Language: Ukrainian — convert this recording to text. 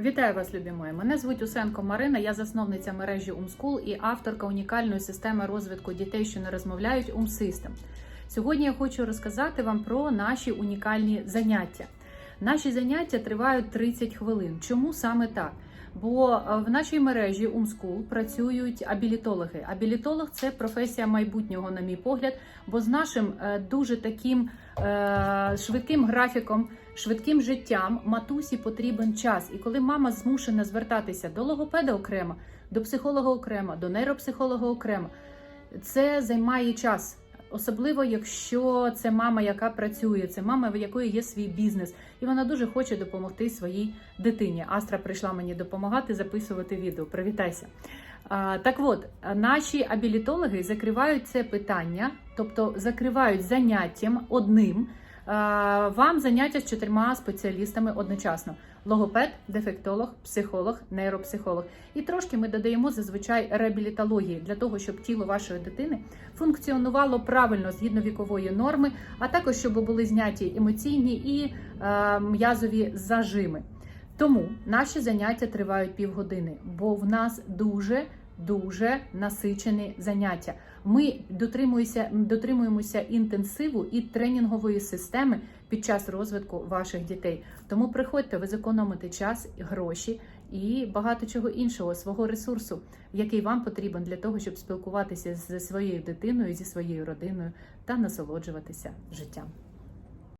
Вітаю вас, любі мої. Мене звуть Усенко Марина. Я засновниця мережі Умскул і авторка унікальної системи розвитку дітей, що не розмовляють Умсистем. Сьогодні я хочу розказати вам про наші унікальні заняття. Наші заняття тривають 30 хвилин. Чому саме так? Бо е, в нашій мережі Умскул працюють абілітологи. Абілітолог це професія майбутнього, на мій погляд, бо з нашим е, дуже таким е, швидким графіком, швидким життям матусі потрібен час. І коли мама змушена звертатися до логопеда окремо, до психолога окремо, до нейропсихолога окремо, це займає час. Особливо, якщо це мама, яка працює, це мама, в якої є свій бізнес, і вона дуже хоче допомогти своїй дитині. Астра прийшла мені допомагати записувати відео. Привітайся. Так от, наші абілітологи закривають це питання, тобто закривають заняттям одним. А, Вам заняття з чотирма спеціалістами одночасно: логопед, дефектолог, психолог, нейропсихолог. І трошки ми додаємо зазвичай реабілітології для того, щоб тіло вашої дитини функціонувало правильно згідно вікової норми, а також щоб були зняті емоційні і е, м'язові зажими. Тому наші заняття тривають півгодини, бо в нас дуже дуже насичені заняття. Ми дотримуємося, дотримуємося інтенсиву і тренінгової системи під час розвитку ваших дітей. Тому приходьте, ви зекономите час, гроші і багато чого іншого свого ресурсу, який вам потрібен для того, щоб спілкуватися зі своєю дитиною, зі своєю родиною та насолоджуватися життям.